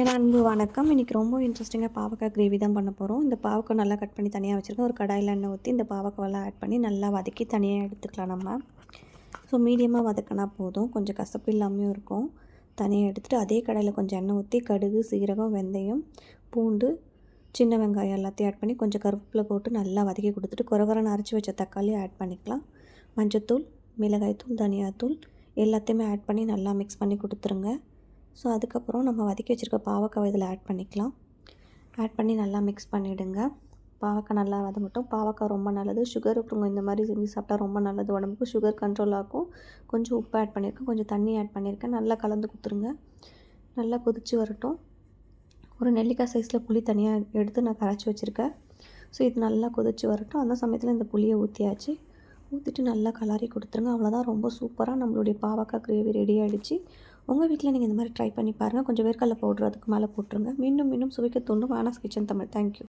என் அன்பு வணக்கம். இன்றைக்கி ரொம்ப இன்ட்ரெஸ்டிங்காக பாவக்காய் கிரேவி தான் பண்ண போகிறோம் இந்த பாவக்காய் நல்லா கட் பண்ணி தனியாக வச்சுருக்கேன். ஒரு கடாயில் எண்ணெய் ஊற்றி இந்த பாவக்காயெல்லாம் ஆட் பண்ணி நல்லா வதக்கி தனியாக எடுத்துக்கலாம் நம்ம. ஸோ மீடியமாக வதக்கினா போதும். கொஞ்சம் கசப்பு இல்லாமையும் இருக்கும். தனியாக எடுத்துகிட்டு அதே கடாயில் கொஞ்சம் எண்ணெய் ஊற்றி கடுகு சீரகம் வெந்தயம் பூண்டு சின்ன வெங்காயம் எல்லாத்தையும் ஆட் பண்ணி கொஞ்சம் கருவேப்பிலை போட்டு நல்லா வதக்கி கொடுத்துட்டு குறகுறன்னு அரைச்சி வச்ச தக்காளி ஆட் பண்ணிக்கலாம். மஞ்சத்தூள் மிளகாய்த்தூள் தனியாத்தூள் எல்லாத்தையுமே ஆட் பண்ணி நல்லா மிக்ஸ் பண்ணி கொடுத்துருங்க. ஸோ அதுக்கப்புறம் நம்ம வதக்கி வச்சுருக்க பாவக்காய் இதில் ஆட் பண்ணிக்கலாம். ஆட் பண்ணி நல்லா மிக்ஸ் பண்ணிவிடுங்க பாவக்காய் நல்லா வதங்கட்டும். பாவக்காய் ரொம்ப நல்லது. சுகர் இருக்கிறவங்க இந்த மாதிரி செஞ்சு சாப்பிட்டா ரொம்ப நல்லது. உடம்புக்கு சுகர் கண்ட்ரோல் ஆகும். கொஞ்சம் உப்பு ஆட் பண்ணியிருக்கேன். கொஞ்சம் தண்ணி ஆட் பண்ணியிருக்கேன். நல்லா கலந்து கொடுத்துருங்க. நல்லா கொதித்து வரட்டும். ஒரு நெல்லிக்காய் சைஸில் புளி தனியாக எடுத்து நான் கரைச்சி வச்சுருக்கேன். ஸோ இது நல்லா கொதித்து வரட்டும். அந்த சமயத்தில் இந்த புளியை ஊற்றியாச்சு ஊற்றிட்டு நல்லா கலரி கொடுத்துருங்க. அவ்வளோதான் ரொம்ப சூப்பராக நம்மளுடைய பாவக்காய் கிரேவி ரெடி ஆகிடுச்சு உங்கள் வீட்டில் நீங்கள் இந்த மாதிரி ட்ரை பண்ணி பாருங்கள் கொஞ்சம் வேர்க்கடலை பவுட்ரு அதுக்கு மேலே போட்டுருங்க. மீண்டும் மீண்டும் சுவைக்க தூண்டும். வானஸ் கிச்சன் தமிழ். தேங்க்யூ